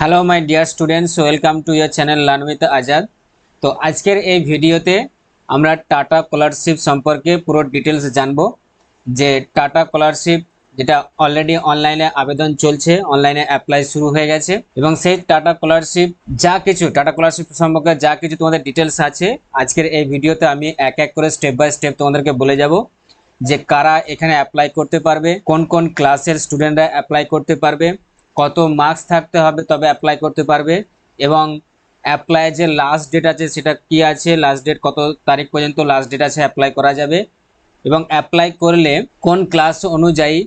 Hello my dear students welcome to your channel learn Azad তো আজকের এই ভিডিওতে আমরা টাটা স্কলারশিপ সম্পর্কে পুরো ডিটেলস জানব। যে টাটা স্কলারশিপ যেটা অলরেডি অনলাইনে আবেদন চলছে অনলাইনে অ্যাপ্লাই শুরু হয়ে গেছে এবং সেই টাটা স্কলারশিপ যা কিছু টাটা স্কলারশিপ সম্পর্কে যা কিছু তোমাদের ডিটেলস আছে, আজকের এই ভিডিওতে আমি এক এক করে স্টেপ বাই স্টেপ তোমাদেরকে বলে যাব যে কারা এখানে অ্যাপ্লাই করতে পারবে, কোন কোন ক্লাসের স্টুডেন্টরা অ্যাপ্লাই করতে পারবে। কত মার্কস থাকতে হবে তবে অ্যাপ্লাই করতে পারবে এবং অ্যাপ্লাই যে লাস্ট ডেট আছে সেটা কি আছে? লাস্ট ডেট কত তারিখ পর্যন্ত লাস্ট ডেট আছে অ্যাপ্লাই করা যাবে? এবং অ্যাপ্লাই করলে কোন ক্লাস অনুযায়ী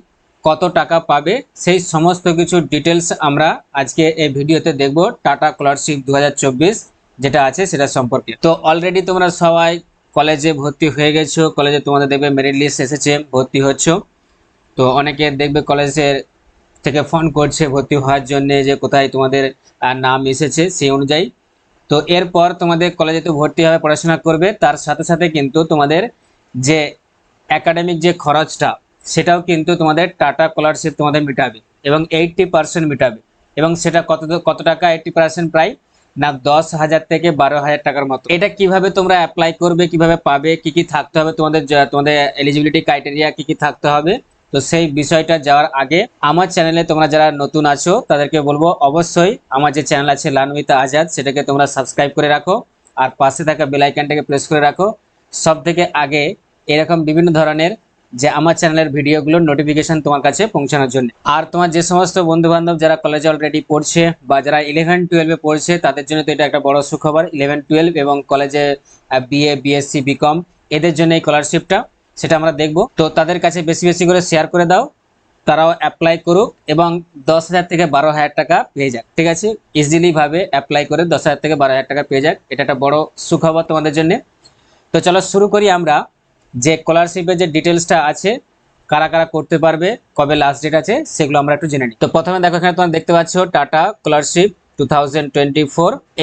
কত টাকা পাবে? সেই সমস্ত কিছু ডিটেলস আমরা আজকে এই ভিডিওতে দেখব। টাটা স্কলারশিপ দু হাজার চব্বিশ যেটা আছে সেটা সম্পর্কে। তো অলরেডি তোমরা সবাই কলেজে ভর্তি হয়ে গেছো। কলেজে তোমাদের দেখবে মেরিট লিস্ট এসেছে, ভর্তি হচ্ছ। তো অনেকে দেখবে কলেজের থেকে ফোন করছে ভর্তি হওয়ার জন্য যে কোথায় তোমাদের নাম এসেছে সেই অনুযায়ী। তো এরপর তোমাদের কলেজে তো ভর্তি হবে পড়াশোনা করবে, তার সাথে সাথে কিন্তু তোমাদের যে একাডেমিক যে খরচটা, সেটাও কিন্তু তোমাদের টাটা স্কলারশিপ তোমাদের মেটাবে এবং এইটটি পার্সেন্ট মেটাবে এবং সেটা কত কত টাকা? এইটটি পার্সেন্ট প্রায় না, দশ হাজার থেকে বারো হাজার টাকার মতো। এটা কীভাবে তোমরা অ্যাপ্লাই করবে, কীভাবে পাবে, কি কি থাকতে হবে তোমাদের তোমাদের এলিজিবিলিটি ক্রাইটেরিয়া কি কি থাকতে হবে? তো সেই বিষয়টা যাওয়ার আগে আমার চ্যানেলে তোমরা যারা নতুন আছো, তাদেরকে বলব অবশ্যই আমার যে চ্যানেল আছে লান উইথ আজাদ, সেটাকে তোমরা সাবস্ক্রাইব করে রাখো আর পাশে থাকা বেল আইকনটাকে প্রেস করে রাখো। সব থেকে আগে এরকম বিভিন্ন ধরনের যে আমার চ্যানেলের ভিডিওগুলোর নোটিফিকেশন তোমার কাছে পৌঁছানোর জন্য। আর তোমার যে সমস্ত বন্ধু বান্ধব যারা কলেজে অলরেডি পড়ছে বা যারা ইলেভেন টুয়েলভে পড়ছে, তাদের জন্য তো এটা একটা বড় সুখবর। ইলেভেন টুয়েলভ এবং কলেজে বিএ বিএসসি বিকম এদের জন্য এই স্কলারশিপটা সেটা আমরা দেখব। তো তাদের কাছে বেশি বেশি করে শেয়ার করে দাও। তারাও অ্যাপ্লাই করুক এবং দশ হাজার থেকে বারো হাজার টাকা পেয়ে যাক। ঠিক আছে? ইজিলি ভাবে অ্যাপ্লাই করে দশ হাজার থেকে বারো হাজার টাকা পেয়ে যাক। এটা একটা বড় সুখবর তোমাদের জন্য। তো চলো শুরু করি আমরা। যে স্কলারশিপের যে ডিটেলসটা আছে, কারা কারা করতে পারবে, কবে লাস্ট ডেট আছে, সেগুলো আমরা একটু জেনে নিই। তো প্রথমে দেখো এখানে তোমরা দেখতে পাচ্ছ, টাটা স্কলারশিপ টু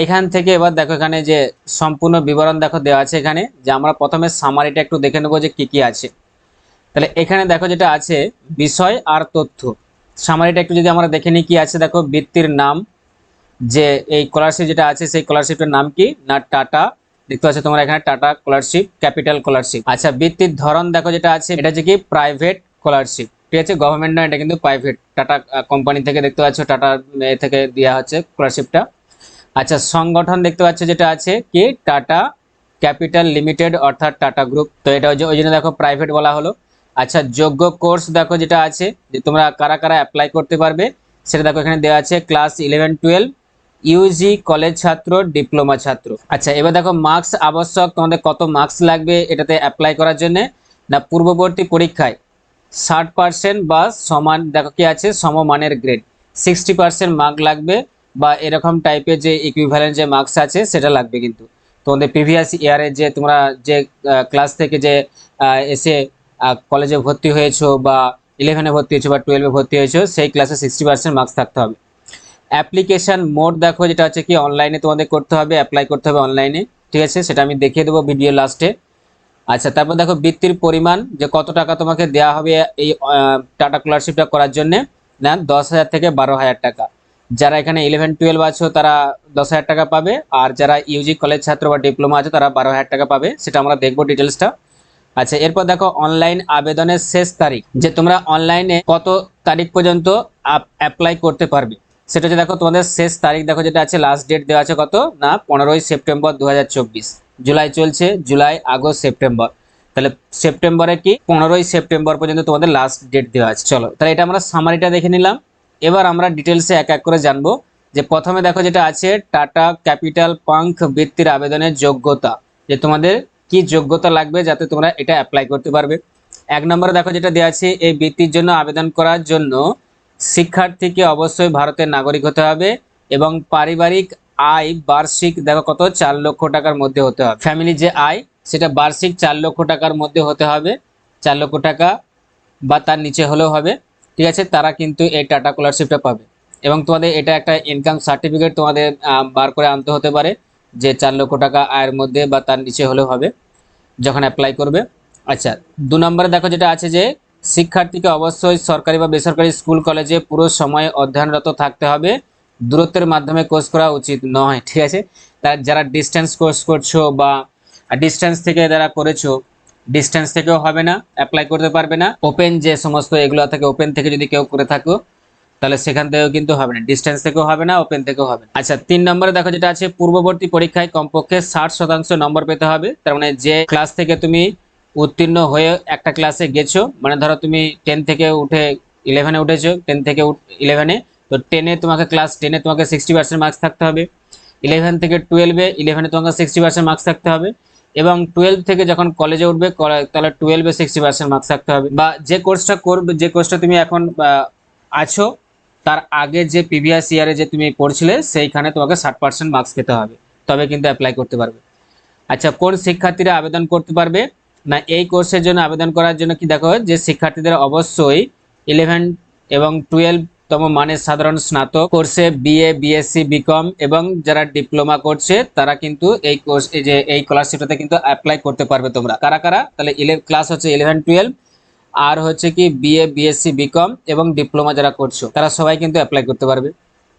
এখান থেকে এবার দেখো এখানে যে সম্পূর্ণ বিবরণ দেখো দেওয়া আছে এখানে, যে আমরা প্রথমে সামারিটা একটু দেখে নেব যে কি কি আছে। তাহলে এখানে দেখো যেটা আছে, বিষয় আর তথ্য। সামারিটা একটু যদি আমরা দেখে নিই কি আছে, দেখো বৃত্তির নাম, যে এই স্কলারশিপ যেটা আছে, সেই স্কলারশিপের নাম কি? না টাটা। দেখতে পাচ্ছ তোমরা এখানে টাটা স্কলারশিপ ক্যাপিটাল স্কলারশিপ আচ্ছা বৃত্তির ধরন দেখো যেটা আছে, এটা হচ্ছে কি? প্রাইভেট স্কলারশিপ ঠিক আছে গভর্নমেন্ট নয় এটা কিন্তু প্রাইভেট টাটা কোম্পানি থেকে দেখতে পাচ্ছ টাটা থেকে দেওয়া হচ্ছে স্কলারশিপটা আচ্ছা সংগঠন দেখতে পাচ্ছ যেটা আছে কি? টাটা ক্যাপিটাল লিমিটেড অর্থাৎ টাটা গ্রুপ তো এটা ওই জন্য দেখো প্রাইভেট বলা হলো। আচ্ছা যোগ্য কোর্স দেখো যেটা আছে, যে তোমরা কারা কারা অ্যাপ্লাই করতে পারবে, সেটা দেখো এখানে দেওয়া আছে class eleven twelve UG college ছাত্র ডিপ্লোমা ছাত্র। আচ্ছা এবার দেখো মার্কস আবশ্যক, তোমাদের কত মার্কস লাগবে এটাতে অ্যাপ্লাই করার জন্য। না, পূর্ববর্তী পরীক্ষায় ষাট পার্সেন্ট বা সমান, দেখো কি আছে, সমমানের গ্রেড সিক্সটি পার্সেন্ট মার্ক লাগবে বা এরকম টাইপের যে ইকুইভ্যালেন্ট যে মার্কস আছে, সেটা লাগবে কিন্তু। তোমাদের প্রিভিয়াস ইয়ারে যে তোমরা যে ক্লাস থেকে যে এসে কলেজে ভর্তি হয়েছো বা ইলেভেনে ভর্তি হয়েছো বা টুয়েলভে ভর্তি হয়েছো, সেই ক্লাসে সিক্সটি পার্সেন্ট মার্কস থাকতে হবে। অ্যাপ্লিকেশন মোড দেখো, যেটা হচ্ছে কি অনলাইনে তোমাদের করতে হবে অ্যাপ্লাই করতে হবে অনলাইনে ঠিক আছে? সেটা আমি দেখিয়ে দেবো ভিডিও লাস্টে আচ্ছা তারপর দেখো বৃত্তির পরিমাণ, যে কত টাকা তোমাকে দেওয়া হবে এই টাটা স্কলারশিপটা করার জন্য না দশ হাজার থেকে বারো হাজার টাকা। যারা এখানে ইলেভেন টুয়েলভ আছো, তারা দশ হাজার টাকা পাবে, আর যারা ইউজি কলেজ ছাত্র বা ডিপ্লোমা আছে, তারা বারো হাজার টাকা পাবে, সেটা আমরা দেখব ডিটেলসটা আচ্ছা এরপর দেখো অনলাইন আবেদনের শেষ তারিখ, যে তোমরা অনলাইনে কত তারিখ পর্যন্ত অ্যাপ্লাই করতে পারবে। সেটা হচ্ছে দেখো তোমাদের শেষ তারিখ, দেখো যেটা আছে লাস্ট ডেট দেওয়া আছে কত? না, পনেরোই সেপ্টেম্বর দু হাজার চব্বিশ। জুলাই চলছে, জুলাই, আগস্ট, সেপ্টেম্বর। তাহলে সেপ্টেম্বরে কি? পনেরোই সেপ্টেম্বর পর্যন্ত তোমাদের লাস্ট ডেট দেওয়া আছে। চলো, তাহলে এটা আমরা সামারিটা দেখে নিলাম। এবার আমরা ডিটেলসে এক এক করে জানব। যে প্রথমে দেখো যেটা আছে, টাটা ক্যাপিটাল পাঙ্ক বৃত্তির আবেদনের যোগ্যতা। যে তোমাদের কি যোগ্যতা লাগবে যাতে তোমরা এটা অ্যাপ্লাই করতে পারবে। এক নম্বরে দেখো যেটা দেওয়া আছে, এই বৃত্তির জন্য আবেদন করার জন্য শিক্ষার্থীকে অবশ্যই ভারতের নাগরিক হতে হবে এবং পারিবারিক আয় বার্ষিক, দেখো কত? চার লক্ষ টাকার মধ্যে হতে হবে। ফ্যামিলি যে আয়, সেটা বার্ষিক চার লক্ষ টাকার মধ্যে হতে হবে। চার লক্ষ টাকা বা তার নিচে হলেও হবে। ঠিক আছে? তারা কিন্তু এই টাটা স্কলারশিপটা পাবে। এবং তোমাদের এটা একটা ইনকাম সার্টিফিকেট তোমাদের বার করে আনতে হতে পারে যে চার লক্ষ টাকা আয়ের মধ্যে বা তার নিচে হলেও হবে, যখন অ্যাপ্লাই করবে। আচ্ছা দু নম্বরে দেখো যেটা আছে যে শিক্ষার্থীকে অবশ্যই সরকারি বা বেসরকারি স্কুল, কলেজে পুরো সময় অধ্যয়নরত থাকতে হবে। দূরত্বের মাধ্যমে কোর্স করা উচিত নয়, ঠিক আছে? তার যারা ডিস্টেন্স কোর্স করছ বা ডিস্টেন্স থেকে যারা করেছ ডিস্টেন্স থেকেও হবে না অ্যাপ্লাই করতে পারবে না। ওপেন যে সমস্ত এগুলো থাকে ওপেন থেকে যদি কেউ করে থাকো, তাহলে সেখান থেকেও কিন্তু হবে না। ডিস্টেন্স থেকেও হবে না ওপেন থেকেও হবে না। আচ্ছা তিন নম্বরে দেখো যেটা আছে, পূর্ববর্তী পরীক্ষায় কমপক্ষে ষাট শতাংশ নম্বর পেতে হবে। তার মানে যে ক্লাস থেকে তুমি উত্তীর্ণ হয়ে একটা ক্লাসে গেছো মানে ধরো তুমি টেন থেকে উঠে ইলেভেনে উঠেছো টেন থেকে ইলেভেনে তো টেনে তোমাকে ক্লাস টেনে তোমাকে সিক্সটি পার্সেন্ট মার্কস থাকতে হবে। ইলেভেন থেকে টুয়েলভে ইলেভেনে তোমাকে সিক্সটি পার্সেন্ট মার্কস থাকতে হবে। এবং টুয়েলভ থেকে যখন কলেজে উঠবে তাহলে টুয়েলভে সিক্সটি পার্সেন্ট মার্কস থাকতে হবে। বা যে কোর্সটা করবে যে কোর্সটা তুমি এখন আছো, তার আগে যে প্রিভিয়াস ইয়ারে যে তুমি পড়ছিলে, সেইখানে তোমাকে ষাট পার্সেন্ট মার্কস পেতে হবে। তবে কিন্তু অ্যাপ্লাই করতে পারবে। আচ্ছা কোন শিক্ষার্থীরা আবেদন করতে পারবে? না, এই কোর্সের জন্য আবেদন করার জন্য কি দেখো, যে শিক্ষার্থীদের অবশ্যই ইলেভেন এবং টুয়েলভ তম মানের সাধারণ স্নাতক কোর্সে বিএ বিএসসি বিকম এবং যারা ডিপ্লোমা করছে, তারা কিন্তু এই কোর্স যে এই স্কলারশিপটাতে কিন্তু অ্যাপ্লাই করতে পারবে তোমরা। কারা কারা? তাহলে ক্লাস হচ্ছে ইলেভেন টুয়েলভ আর হচ্ছে কি বিএ বিএসসি বিকম এবং ডিপ্লোমা যারা করছ, তারা সবাই কিন্তু অ্যাপ্লাই করতে পারবে।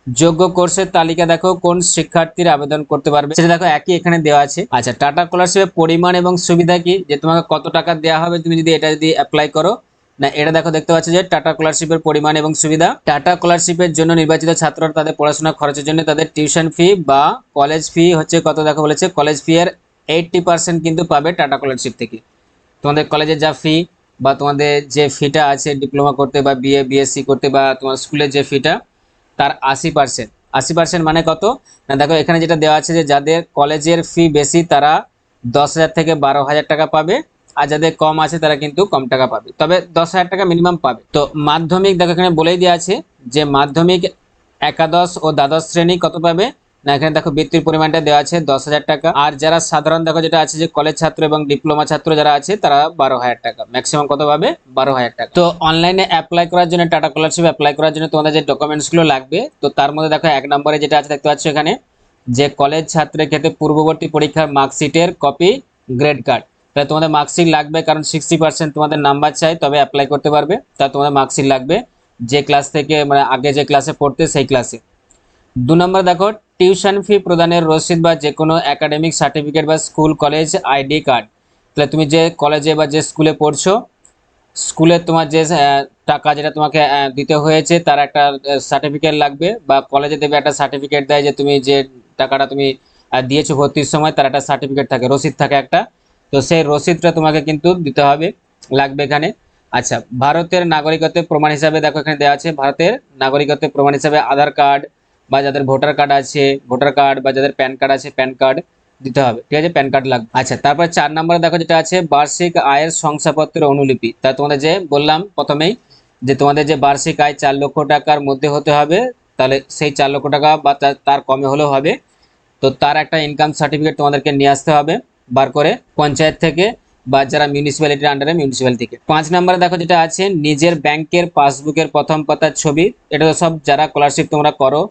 যোগ্য কোর্সের তালিকা দেখো, কোন শিক্ষার্থীরা আবেদন করতে পারবে। সেটা দেখো একই এখানে দেওয়া আছে। আচ্ছা টাটা স্কলারশিপের পরিমাণ এবং সুবিধা কি? যে তোমাকে কত টাকা দেওয়া হবে, তুমি যদি এটা যদি অ্যাপ্লাই করো না, এটা দেখো, দেখতে পাচ্ছ যে টাটা স্কলারশিপের পরিমাণ এবং সুবিধা। টাটা স্কলারশিপের জন্য নির্বাচিত ছাত্ররা তাদের পড়াশোনা খরচের জন্য তাদের টিউশন ফি বা কলেজ ফি হচ্ছে কত, দেখো বলেছে কলেজ ফি এর এইটটি পার্সেন্ট কিন্তু পাবে টাটা স্কলারশিপ থেকে। তোমাদের কলেজের যা ফি বা তোমাদের যে ফিটা আছে ডিপ্লোমা করতে বা বিএ বিএসসি করতে বা তোমার স্কুলের যে ফিটা তার আশি পার্সেন্ট আশি পার্সেন্ট মানে কত? না, দেখো, এখানে যেটা দেওয়া আছে যে যাদের কলেজের ফি বেশি, তারা দশ হাজার থেকে বারো হাজার টাকা পাবে। আর যাদের কম আছে তারা কিন্তু কম টাকা পাবে। তবে দশ হাজার টাকা মিনিমাম পাবে। তো মাধ্যমিক, দেখো এখানে বলেই দেওয়া আছে যে মাধ্যমিক, একাদশ ও দ্বাদশ শ্রেণি কত পাবে? না, এখানে দেখো বৃত্তির পরিমাণটা দেওয়া আছে দশ হাজার টাকা। আর যারা সাধারণ, দেখো যেটা আছে যে কলেজ ছাত্র এবং ডিপ্লোমা ছাত্র যারা আছে, তারা বারো হাজার টাকা। ম্যাক্সিমাম কত পাবে? বারো হাজার টাকা। তো অনলাইনে অ্যাপ্লাই করার জন্য টাটা স্কলারশিপ অ্যাপ্লাই করার জন্য তোমাদের যে ডকুমেন্টসগুলো লাগবে, তো তার মধ্যে দেখো এক নম্বরে যেটা আছে, দেখতে পাচ্ছ এখানে যে কলেজ ছাত্রের ক্ষেত্রে পূর্ববর্তী পরীক্ষার মার্কশিটের কপি গ্রেড কার্ড তাহলে তোমাদের মার্কশিট লাগবে, কারণ সিক্সটি পার্সেন্ট তোমাদের নাম্বার চাই, তবে অ্যাপ্লাই করতে পারবে। তা তোমাদের মার্কশিট লাগবে, যে ক্লাস থেকে মানে আগে যে ক্লাসে পড়তে সেই ক্লাসে দু নম্বর দেখো টিউশন ফি প্রদানের রসিদ বা যে কোনো একাডেমিক সার্টিফিকেট বা স্কুল কলেজ আইডি কার্ড তাহলে তুমি যে কলেজে বা যে স্কুলে পড়ছো স্কুলে তোমার যে টাকা যেটা তোমাকে দিতে হয়েছে, তার একটা সার্টিফিকেট লাগবে, বা কলেজে দেবে একটা সার্টিফিকেট দেয় যে তুমি যে টাকাটা তুমি দিয়েছ ভর্তির সময়, তার একটা সার্টিফিকেট থাকে, রসিদ থাকে একটা। তো সেই রসিদটা তোমাকে কিন্তু দিতে হবে, লাগবে এখানে। আচ্ছা ভারতের নাগরিকত্বের প্রমাণ হিসাবে দেখো এখানে দেওয়া আছে, ভারতের নাগরিকত্বের প্রমাণ হিসাবে আধার কার্ড বা যাদের ভোটার কার্ড আছে, ভোটার কার্ড বা যাদের প্যান কার্ড আছে, প্যান কার্ড দিতে হবে, ঠিক আছে? প্যান কার্ড লাগবে। আচ্ছা তারপর চার নম্বরে দেখো যেটা আছে, বার্ষিক আয়ের শংসাপত্রের অনুলিপি। তা তোমাদের যে বললাম প্রথমেই, যে তোমাদের যে বার্ষিক আয় চার লক্ষ টাকার মধ্যে হতে হবে, তাহলে সেই চার লক্ষ টাকা বা তার- কমে হলেও হবে। তো তার একটা ইনকাম সার্টিফিকেট তোমাদেরকে নিয়ে আসতে হবে। বার করে পঞ্চায়েত থেকে বা যারা মিউনিসিপ্যালিটির আন্ডারে মিউনিসিপ্যাল থেকে পাঁচ নম্বরে দেখো যেটা আছে, নিজের ব্যাংকের পাসবুকের প্রথম পাতার ছবি। এটা তো সব যারা স্কলারশিপ তোমরা করো,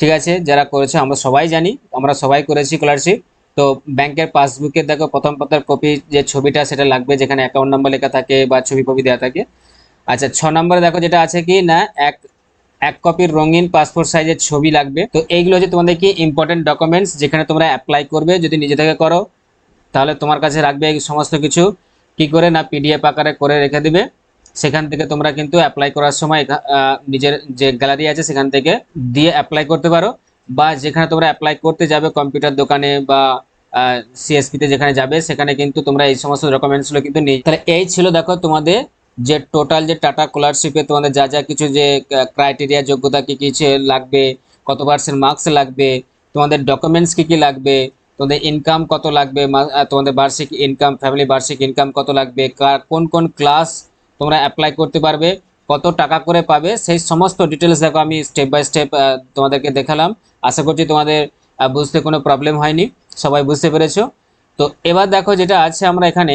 ঠিক আছে? যারা করেছ, আমরা সবাই জানি, আমরা সবাই করেছি স্কলারশিপ তো ব্যাংকের পাসবুকের দেখো প্রথম পাতার কপি যে ছবিটা, সেটা লাগবে যেখানে অ্যাকাউন্ট নাম্বার লেখা থাকে বা ছবি কপি দেওয়া থাকে। আচ্ছা ছ নম্বরে দেখো যেটা আছে কি না, এক এক কপির রঙিন পাসপোর্ট সাইজের ছবি লাগবে। তো এইগুলো হচ্ছে তোমাদের কি ইম্পর্টেন্ট ডকুমেন্টস যেখানে তোমরা অ্যাপ্লাই করবে, যদি নিজে থেকে করো। তাহলে তোমার কাছে রাখবে এই সমস্ত কিছু। কি করে না পিডিএফ আকারে করে রেখে দিবে? সেখান থেকে তোমরা কিন্তু অ্যাপ্লাই করার সময় নিজের যে গ্যালারি আছে সেখান থেকে দিয়ে অ্যাপ্লাই করতে পারো। বা যেখানে তোমরা অ্যাপ্লাই করতে যাবে কম্পিউটার দোকানে বা সিএসপিতে যেখানে যাবে, সেখানে কিন্তু তোমরা এই সমস্ত ডকুমেন্টসগুলো কিন্তু নেই তাহলে এই ছিল দেখো তোমাদের যে টোটাল যে টাটা স্কলারশিপে তোমাদের যা যা কিছু যে ক্রাইটেরিয়া যোগ্যতা কি কিছু লাগবে, কত পার্সেন্ট মার্কস লাগবে, তোমাদের ডকুমেন্টস কি কি লাগবে তোমাদের ইনকাম কত লাগবে তোমাদের বার্ষিক ইনকাম ফ্যামিলি বার্ষিক ইনকাম কত লাগবে কোন কোন ক্লাস তোমরা অ্যাপ্লাই করতে পারবে, কত টাকা করে পাবে, সেই সমস্ত ডিটেলস দেখো আমি স্টেপ বাই স্টেপ তোমাদেরকে দেখালাম। আশা করছি তোমাদের বুঝতে কোনো প্রবলেম হয়নি, সবাই বুঝতে পেরেছ। তো এবার দেখো যেটা আছে আমরা এখানে,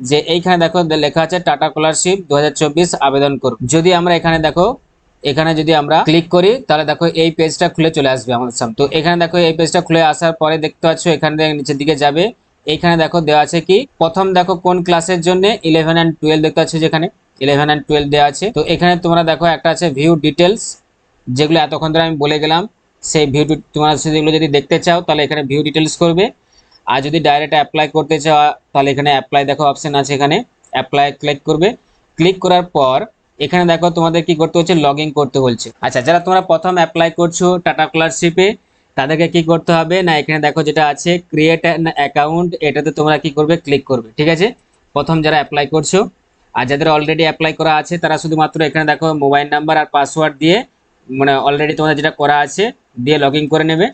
যে এইখানে দেখো লেখা আছে টাটা স্কলারশিপ দু হাজার চব্বিশ আবেদন করুন। যদি আমরা এখানে দেখো এখানে যদি আমরা ক্লিক করি, তাহলে দেখো এই পেজটা খুলে চলে আসবে আমাদের সামনে। তো এখানে দেখো এই পেজটা খুলে আসার পরে দেখতে পাচ্ছ এখানে নিচের দিকে যাবে। এইখানে দেখো দেওয়া আছে কি, প্রথম দেখো কোন ক্লাসের জন্য ইলেভেন অ্যান্ড টুয়েলভ দেখতে পাচ্ছ যেখানে ইলেভেন অ্যান্ড টুয়েলভ দেওয়া আছে। তো এখানে তোমরা দেখো একটা আছে ভিউ ডিটেলস যেগুলো এতক্ষণ ধরে আমি বলে গেলাম। সেই ভিউ তোমরা সেগুলো যদি দেখতে চাও, তাহলে এখানে ভিউ ডিটেলস করবে। আর যদি ডাইরেক্ট অ্যাপ্লাই করতে চাও, তাহলে এখানে অ্যাপ্লাই দেখো অপশন আছে এখানে। অ্যাপ্লাই ক্লিক করবে। ক্লিক করার পর এখানে দেখো তোমাদের কি করতে হচ্ছে? লগ করতে বলছে। আচ্ছা যারা তোমরা প্রথম অ্যাপ্লাই করছ টাটা স্কলারশিপে তাদেরকে কি করতে হবে? না, এখানে দেখো যেটা আছে ক্রিয়েট অ্যাকাউন্ট এটাতে তোমরা কি করবে? ক্লিক করবে, ঠিক আছে? প্রথম যারা অ্যাপ্লাই করছ, আর যাদের অলরেডি অ্যাপ্লাই করা আছে, তারা শুধুমাত্র এখানে দেখো মোবাইল নাম্বার আর পাসওয়ার্ড দিয়ে মানে অলরেডি তোমাদের যেটা করা আছে, দিয়ে লগ করে নেবে।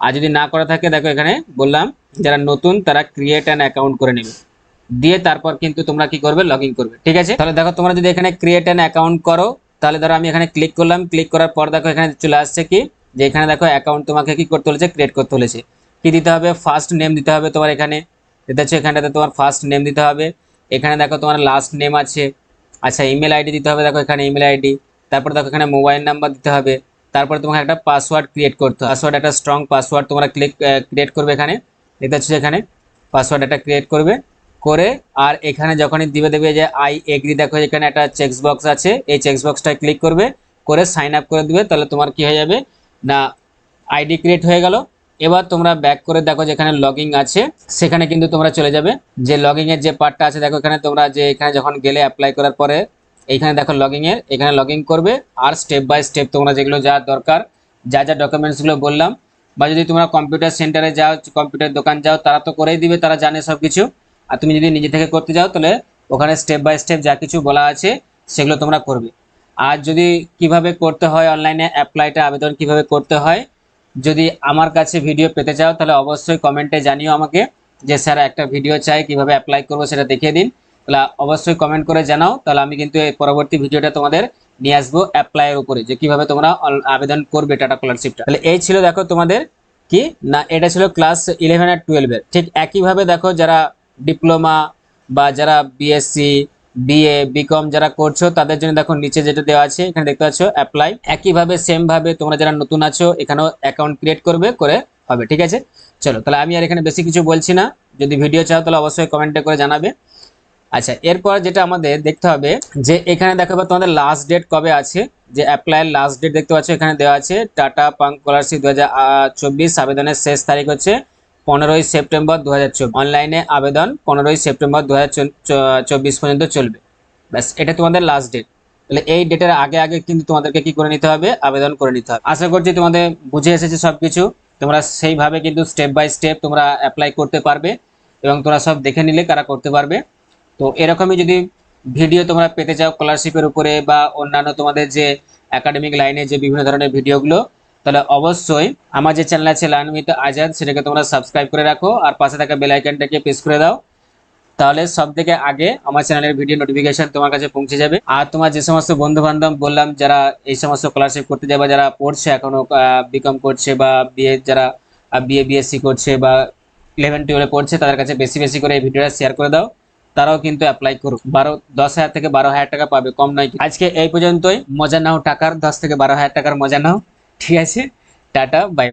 আর যদি না করা থাকে, দেখো এখানে বললাম, যারা নতুন, তারা ক্রিয়েট অ্যান অ্যাকাউন্ট করে নেবে। দিয়ে তারপর কিন্তু তোমরা কি করবে? লগ করবে। ঠিক আছে? তাহলে দেখো, তোমরা যদি এখানে ক্রিয়েট অ্যান অ্যাকাউন্ট করো, তাহলে ধরো আমি এখানে ক্লিক করলাম। ক্লিক করার পর দেখো, এখানে চলে আসছে কি? যে এখানে দেখো অ্যাকাউন্ট তোমাকে কি করতে হলেছে ক্রিয়েট করতে হলেছে কি দিতে হবে? ফার্স্ট নেম দিতে হবে তোমার এখানে। দেখতে পাচ্ছ, এখানটাতে তোমার ফার্স্ট নেম দিতে হবে। এখানে দেখো, তোমার লাস্ট নেম আছে। আচ্ছা ইমেল আইডি দিতে হবে, দেখো, এখানে ইমেল আইডি তারপর দেখো, এখানে মোবাইল নাম্বার দিতে হবে। তারপরে তোমাকে একটা পাসওয়ার্ড ক্রিয়েট করতে হবে। পাসওয়ার্ড একটা স্ট্রং পাসওয়ার্ড তোমরা ক্লিক ক্রিয়েট করবে এখানে। দেখতে পাচ্ছ, এখানে পাসওয়ার্ড একটা ক্রিয়েট করবে। করে, আর এখানে যখনই দিবে দেবে যে আই এগ্রি দেখো এখানে একটা চেকস বক্স আছে, এই চেকস বক্সটা ক্লিক করবে, করে সাইন আপ করে দিবে, তাহলে তোমার কি হয়ে যাবে? না আইডি ক্রিয়েট হয়ে গেল। এবার তোমরা ব্যাক করে দেখো যেখানে লগিং আছে, সেখানে কিন্তু তোমরা চলে যাবে। যে লগিং এর যে পার্টটা আছে, দেখো এখানে তোমরা যে এখানে যখন গেলে অ্যাপ্লাই করার পরে এইখানে দেখো লগিং এর, এখানে লগিং করবে, আর স্টেপ বাই স্টেপ তোমরা যেগুলো যা দরকার, যা যা ডকুমেন্টসগুলো বললাম, বা যদি তোমরা কম্পিউটার সেন্টারে যাও কম্পিউটার দোকান যাও, তারা তো করেই দিবে, তারা জানে সব কিছু আর তুমি যদি নিজে থেকে করতে যাও, তাহলে ওখানে স্টেপ বাই স্টেপ যা কিছু বলা আছে, সেগুলো তোমরা করবে। আর যদি কীভাবে করতে হয় অনলাইনে অ্যাপ্লাইটা আবেদন কীভাবে করতে হয়, যদি আমার কাছে ভিডিও পেতে চাও, তাহলে অবশ্যই কমেন্টে জানিও আমাকে যে, স্যার, একটা ভিডিও চাই, কীভাবে অ্যাপ্লাই করব সেটা দেখিয়ে দিন। তাহলে অবশ্যই কমেন্ট করে জানাও, তাহলে আমি কিন্তু এই পরবর্তী ভিডিওটা তোমাদের নিয়ে আসব অ্যাপ্লাইয়ের উপরে, যে কীভাবে তোমরা আবেদন করবে টাটা স্কলারশিপটা তাহলে এই ছিল, দেখো তোমাদের কি? না, এটা ছিল ক্লাস ইলেভেন আর টুয়েলভের ঠিক একইভাবে দেখো, যারা ডিপ্লোমা বা যারা বিএসসি বিএ বিকম যারা করছ, তাদের জন্য দেখো নিচে যেটা দেওয়া আছে, এখানে দেখতে পাচ্ছ অ্যাপ্লাই একইভাবে সেম ভাবে তোমরা যারা নতুন আছো, এখানেও অ্যাকাউন্ট ক্রিয়েট করবে, করে হবে, ঠিক আছে? চলো, তাহলে আমি আর এখানে বেশি কিছু বলছি না। যদি ভিডিও চাও, তাহলে অবশ্যই কমেন্টে করে জানাবে। আচ্ছা এরপর যেটা আমাদের দেখতে হবে, যে এখানে দেখাবো তোমাদের লাস্ট ডেট কবে আছে? যে অ্যাপ্লাইয়ের লাস্ট ডেট দেখতে পাচ্ছ, এখানে দেওয়া আছে টাটা পাঙ্ক স্কলারশিপ দু চব্বিশ, আবেদনের শেষ তারিখ হচ্ছে পনেরোই সেপ্টেম্বর দু হাজার চব্বিশ। অনলাইনে আবেদন পনেরোই সেপ্টেম্বর দু পর্যন্ত চলবে। ব্যাস, এটা তোমাদের লাস্ট ডেট তাহলে এই ডেটের আগে আগে কিন্তু তোমাদেরকে কি করে নিতে হবে? আবেদন করে নিতে হবে। আশা করছি তোমাদের বুঝে এসেছে সব কিছু তোমরা সেইভাবে কিন্তু স্টেপ বাই স্টেপ তোমরা অ্যাপ্লাই করতে পারবে এবং তোমরা সব দেখে নিলে কারা করতে পারবে। তো এরকমই যদি ভিডিও তোমরা পেতে চাও স্কলারশিপের উপরে বা অন্যান্য তোমাদের যে একাডেমিক লাইনে যে বিভিন্ন ধরনের ভিডিওগুলো তাহলে অবশ্যই আমার যে চ্যানেল আছে উইথ আজাদ, সেটাকে তোমরা সাবস্ক্রাইব করে রাখো আর পাশে থাকা বেল আইকনটাকে প্রেস করে দাও। তাহলে সব থেকে আগে আমার চ্যানেলের ভিডিও নোটিফিকেশন তোমার কাছে পৌঁছে যাবে। আর তোমার যে সমস্ত বন্ধু বান্ধব বললাম যারা এই সমস্ত স্কলারশিপ করতে যাবে যারা পড়ছে এখনও বিকম করছে বা বিএ যারা বিএ বিএসসি করছে বা ইলেভেন টুয়েলভে পড়ছে, তাদের কাছে বেশি বেশি করে এই ভিডিওটা শেয়ার করে দাও। তারাও কিন্তু অ্যাপ্লাই করুক। বারো, দশ হাজার থেকে বারো হাজার টাকা পাবে, কম নয় আজকে এই পর্যন্তই। মজা নাও টাকার দশ থেকে বারো হাজার টাকার মজা নাও। ঠিক আছে টাটা বাই